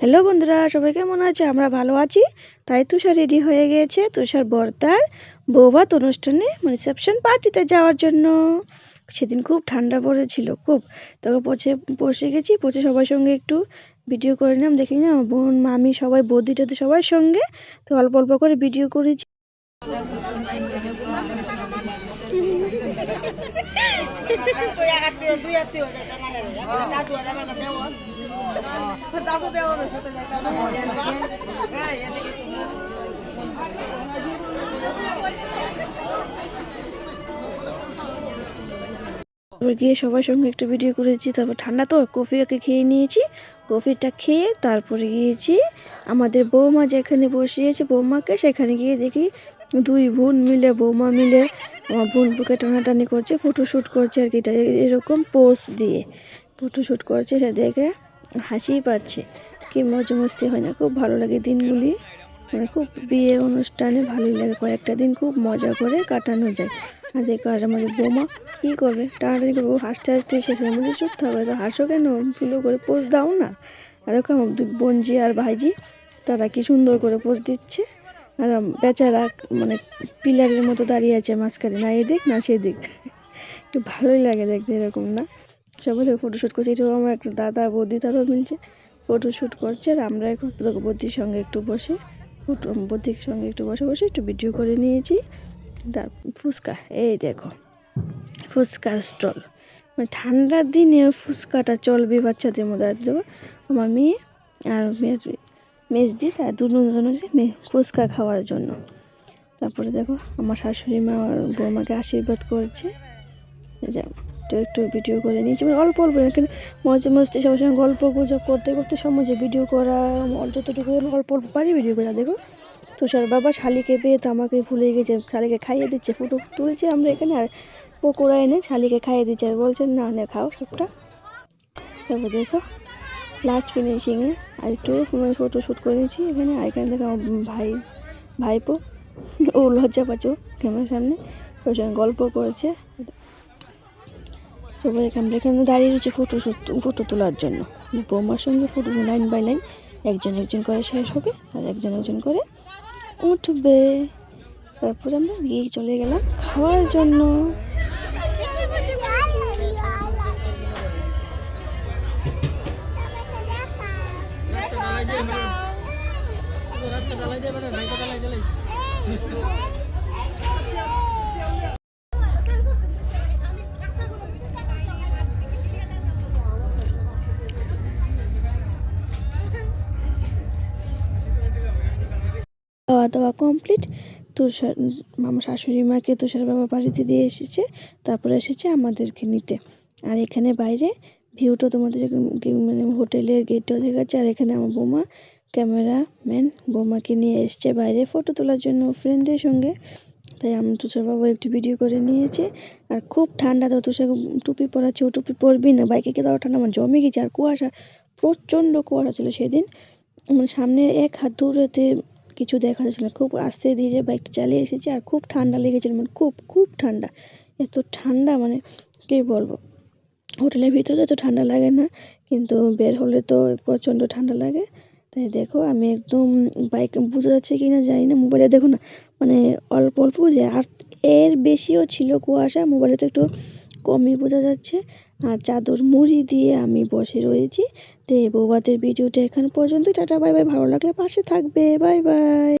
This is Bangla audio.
হ্যালো বন্ধুরা, সবাই কেমন আছে? আমরা ভালো আছি। তাই তুষার রেডি হয়ে গিয়েছে তুষার বর্তার বৌভাত অনুষ্ঠানে রিসেপশন পার্টিতে যাওয়ার জন্য। সেদিন খুব ঠান্ডা পড়েছিল, খুব। তবে পচে বসে গেছি পচে সবার সঙ্গে একটু ভিডিও করে নিলাম। দেখি না, বোন, মামি সবাই, বৌদি টদি সবার সঙ্গে। তো অল্প অল্প করে ভিডিও করেছি। তারপর গিয়ে সবার সঙ্গে একটু ভিডিও করেছি, তারপর ঠান্ডা তো, কফি ওকে খেয়ে নিয়েছি। কফিটা খেয়ে তারপরে গিয়েছি, আমাদের বৌমা যেখানে বসিয়েছে বৌমাকে, সেখানে গিয়ে দেখি দুই বোন মিলে, বৌমা মিলে আমার বোন বুকে টানাটানি করছে ফটোশ্যুট করছে আর কি। এটা এরকম পোজ দিয়ে ফটোশ্যুট করছে সে দেখে হাসিই পাচ্ছে। কি মজা মস্তি হয় না, খুব ভালো লাগে দিনগুলি। মানে খুব বিয়ে অনুষ্ঠানে ভালোই লাগে, কয়েকটা দিন খুব মজা করে কাটানো যায়। আর দেখো আর আমাদের বৌমা কী করবে? টানাটানি করব হাসতে হাসতে শেষ হয়ে মধ্যে চুপ থাকবে তো হাসো কেন? সুন্দর করে পোজ দাও না। আর দেখো আমার বোনজি আর ভাইজি, তারা কি সুন্দর করে পোজ দিচ্ছে। আর বেচারা মানে পিলারের মতো দাঁড়িয়ে আছে মাঝখানে। না এদিক না সেদিক একটু ভালোই লাগে দেখতে এরকম, না? সবাই ফটোশ্যুট করছে। এটাও আমার একটা দাদা বৌদি তারাও মিলছে। ফটোশ্যুট করছে আর আমরা এখন বৌদির সঙ্গে একটু বসে ফটো বৌদির সঙ্গে একটু বসে বসে একটু ভিডিও করে নিয়েছি। তার ফুচকা, এই দেখো ফুচকার স্টল মানে ঠান্ডার দিনে ফুচকাটা চলবে বাচ্চাদের মধ্যে, আর আমার মেয়ে আর মেয়ের মেজদি তার দুজন মেয়ে, ফুচকা খাওয়ার জন্য। তারপরে দেখো, আমার শাশুড়ি মা আর বৌমাকে আশীর্বাদ করছে। একটু একটু ভিডিও করে নিয়েছি। মানে অল্প অল্প কিন্তু মজা মস্তি সবার সঙ্গে গল্প গুজব করতে করতে সময় যে ভিডিও করা যতটুকু অল্প অল্প পারি ভিডিও করা। দেখো, তুষার বাবা শালিকে পেয়ে তো আমাকে ভুলে গেছে, শালিকে খাইয়ে দিচ্ছে ফটো তুলছে আমরা এখানে আর পকোড়া এনে শালিকে খাইয়ে দিচ্ছে। আর বলছেন না না, খাও সবটা। তারপর দেখো লাস্ট ফিনিশিংয়ে আর একটু ফটো শ্যুট করে নিয়েছি। এখানে আর এখানে আমার ভাই, ভাইপো। ও লজ্জা পাচ্ছে ক্যামেরার সামনে। ওর সঙ্গে গল্প করেছে। সবাই এখানে এখানে দাঁড়িয়ে রয়েছে ফটো ফটো তোলার জন্য। বৌমার সঙ্গে ফটো লাইন বাই লাইন একজন একজন করে শেষ হবে আর একজন একজন করে উঠবে। তারপরে আমরা গিয়ে চলে গেলাম খাওয়ার জন্য। খাওয়া দাওয়া কমপ্লিট তুষার আমার শাশুড়ি মাকে তুষার বাবা বাড়িতে দিয়ে এসেছে, তারপরে এসেছে আমাদেরকে নিতে। আর এখানে বাইরে ভিউটা তোমাদের মানে হোটেলের গেটটাও দেখাচ্ছে আর এখানে আমার বৌমা ক্যামেরাম্যান বৌমাকে নিয়ে এসছে বাইরে ফটো তোলার জন্য ফ্রেন্ডের সঙ্গে। তাই আমি তুষার বাবা একটু ভিডিও করে নিয়েছি। আর খুব ঠান্ডা তো তুষার টুপি পরাচ্ছে, ও টুপি পরবি না। বাইকে দেওয়া ঠান্ডা আমার জমে গেছে। আর কুয়াশা, প্রচণ্ড কুয়াশা ছিল সেদিন। মানে সামনে এক হাত দূরেতে কিছু দেখা যাচ্ছে না। খুব আস্তে ধীরে বাইকটা চালিয়ে এসেছি। আর খুব ঠান্ডা লেগেছিল। মানে খুব খুব ঠান্ডা। এত ঠান্ডা মানে কী বলব? হোটেলের ভিতরে তো ঠান্ডা লাগে না। কিন্তু বের হলে তো প্রচণ্ড ঠান্ডা লাগে। তাই দেখো আমি একদম বাইক বোঝা যাচ্ছে কি না জানি না মোবাইলে দেখো না মানে অল্প অল্প যে আর এর বেশিও ছিল কুয়াশা মোবাইলে তো একটু কমই বোঝা যাচ্ছে। আর চাদর মুড়ি দিয়ে আমি বসে রয়েছি। তো বৌবাদের ভিডিওটা এখান পর্যন্ত টাটা বাই বাই ভালো লাগলে পাশে থাকবে। Bye bye